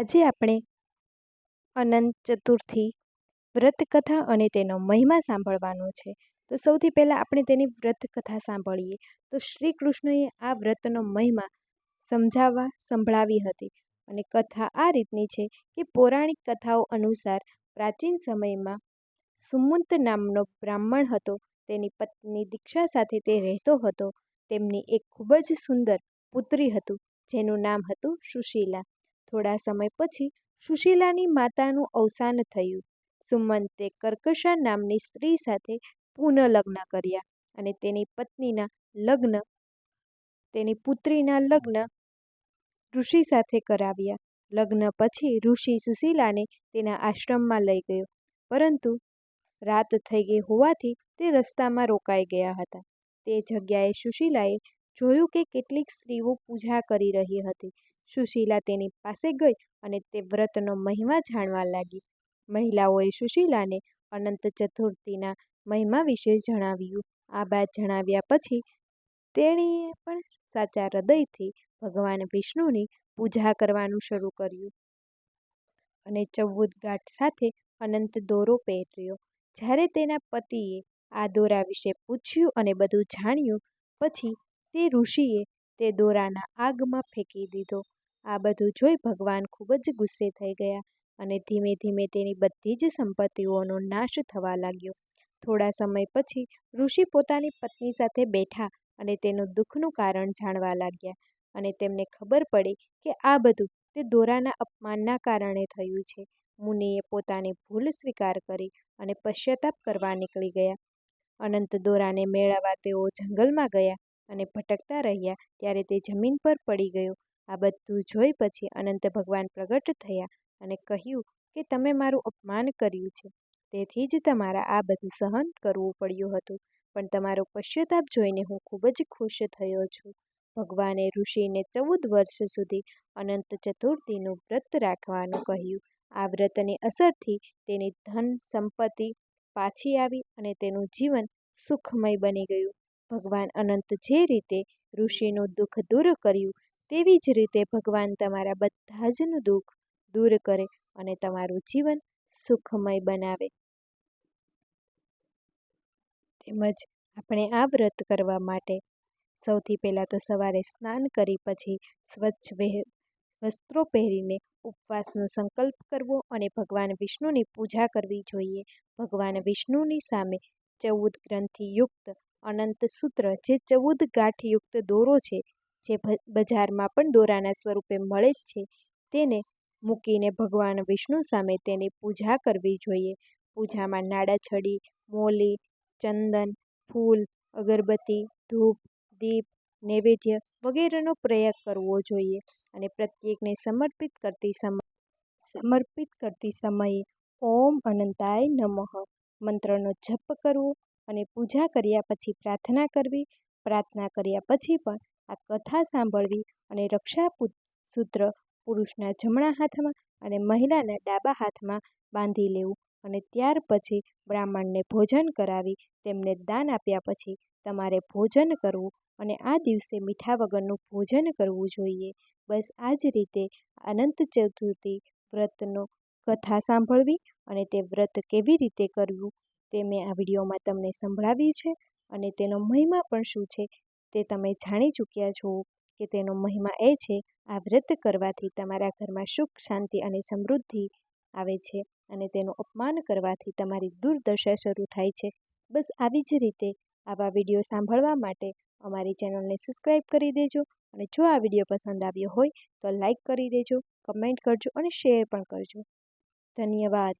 આજે આપણે અનંત ચતુર્થી વ્રત કથા અને તેનો મહિમા સાંભળવાનો છે. તો સૌથી પહેલાં આપણે તેની વ્રત કથા સાંભળીએ. તો શ્રી કૃષ્ણએ આ વ્રતનો મહિમા સમજાવવા સંભળાવી હતી અને કથા આ રીતની છે કે પૌરાણિક કથાઓ અનુસાર પ્રાચીન સમયમાં સુમંત નામનો બ્રાહ્મણ હતો. તેની પત્ની દીક્ષા સાથે તે રહેતો હતો. તેમની એક ખૂબ જ સુંદર પુત્રી હતું, જેનું નામ હતું સુશીલા. થોડા સમય પછી સુશીલાની માતાનું અવસાન થયું. સુમંતે કર્કશા નામની સ્ત્રી સાથે પુનઃ લગ્ન કર્યા અને તેની પત્નીના લગ્ન, તેની પુત્રીના લગ્ન ઋષિ સાથે કરાવ્યા. લગ્ન પછી ઋષિ સુશીલાને તેના આશ્રમમાં લઈ ગયો, પરંતુ રાત થઈ ગઈ હોવાથી તે રસ્તામાં રોકાઈ ગયા હતા. તે જગ્યાએ સુશીલાએ જોયું કે કેટલીક સ્ત્રીઓ પૂજા કરી રહી હતી. સુશીલા તેની પાસે ગઈ અને તે વ્રતનો મહિમા જાણવા લાગી. મહિલાઓએ સુશીલાને અનંત ચતુર્થીના મહિમા વિશે જણાવ્યું. આ બાદ જણાવ્યા પછી તેણીએ પણ સાચા હૃદયથી ભગવાન વિષ્ણુની પૂજા કરવાનું શરૂ કર્યું અને ચૌદ ગાંઠ સાથે અનંત દોરો પહેર્યો. જ્યારે તેના પતિએ આ દોરા વિશે પૂછ્યું અને બધું જાણ્યું, પછી તે ઋષિએ તે દોરાના આગમાં ફેંકી દીધો. આ બધું જોઈ ભગવાન ખૂબ જ ગુસ્સે થઈ ગયા અને ધીમે ધીમે તેની બધી જ સંપત્તિઓનો નાશ થવા લાગ્યો. થોડા સમય પછી ઋષિ પોતાની પત્ની સાથે બેઠા અને તેનું દુઃખનું કારણ જાણવા લાગ્યા અને તેમને ખબર પડી કે આ બધું તે દોરાના અપમાનના કારણે થયું છે. મુનિએ પોતાની ભૂલ સ્વીકાર કરી અને પશ્ચાતાપ કરવા નીકળી ગયા. અનંત દોરાને મેળવવા તેઓ જંગલમાં ગયા અને ભટકતા રહ્યા ત્યારે તે જમીન પર પડી ગયો. આ બધું જોઈ પછી અનંત ભગવાન પ્રગટ થયા અને કહ્યું કે તમે મારું અપમાન કર્યું છે. તેથી જ તમારા આ બધું સહન કરવું પડ્યું હતું. પણ તમારો પશ્ચાતાપ જોઈને હું ખૂબ જ ખુશ થયો છું. ભગવાને ઋષિને ચૌદ વર્ષ સુધી અનંત ચતુર્થીનું વ્રત રાખવાનું કહ્યું. આ વ્રતની અસરથી તેની ધન સંપત્તિ પાછી આવી અને તેનું જીવન સુખમય બની ગયું. ભગવાન અનંત જે રીતે ઋષિનું દુઃખ દૂર કર્યું તેવી જ રીતે ભગવાન તમારા બધા જનું દુઃખ દૂર કરે અને તમારું જીવન સુખમય બનાવે. તેમજ આપણે આ વ્રત કરવા માટે સૌથી પહેલાં તો સવારે સ્નાન કરી પછી સ્વચ્છ વસ્ત્રો પહેરીને ઉપવાસનો સંકલ્પ કરવો અને ભગવાન વિષ્ણુની પૂજા કરવી જોઈએ. ભગવાન વિષ્ણુની સામે ચૌદ ગ્રંથિયુક્ત અનંત સૂત્ર, જે ચૌદ ગાંઠયુક્ત દોરો છે જે બજારમાં પણ દોરાના સ્વરૂપે મળે જ છે, તેને મૂકીને ભગવાન વિષ્ણુ સામે તેની પૂજા કરવી જોઈએ. પૂજામાં નાડાછડી, મોલી, ચંદન, ફૂલ, અગરબત્તી, ધૂપ, દીપ, નૈવેદ્ય વગેરેનો પ્રયોગ કરવો જોઈએ અને પ્રત્યેકને સમર્પિત કરતી સમય સમર્પિત કરતી સમયે ઓમ અનંતાય નમઃ. મંત્રનો જપ કરવો અને પૂજા કર્યા પછી પ્રાર્થના કરવી, પ્રાર્થના કર્યા પછી પણ આ કથા સાંભળવી અને રક્ષા સૂત્ર પુરુષના જમણા હાથમાં અને મહિલાના ડાબા હાથમાં બાંધી લેવું અને ત્યાર પછી બ્રાહ્મણને ભોજન કરાવી તેમને દાન આપ્યા પછી તમારે ભોજન કરવું અને આ દિવસે મીઠા વગરનું ભોજન કરવું જોઈએ. બસ આ જ રીતે અનંત ચતુર્થી વ્રતનો કથા સાંભળવી અને તે વ્રત કેવી રીતે કરવું તે મેં આ વિડીયોમાં તમને સંભળાવ્યું છે અને તેનો મહિમા પણ શું છે તે તમે જાણી ચૂક્યા છો કે તેનો મહિમા એ છે, આ વ્રત કરવાથી તમારા ઘરમાં સુખ, શાંતિ અને સમૃદ્ધિ આવે છે અને તેનું અપમાન કરવાથી તમારી દુર્દશા શરૂ થાય છે. બસ આવી જ રીતે આવા વીડિયો સાંભળવા માટે અમારી ચેનલને સબસ્ક્રાઈબ કરી દેજો અને જો આ વીડિયો પસંદ આવ્યો હોય તો લાઈક કરી દેજો, કમેન્ટ કરજો અને શેર પણ કરજો. ધન્યવાદ.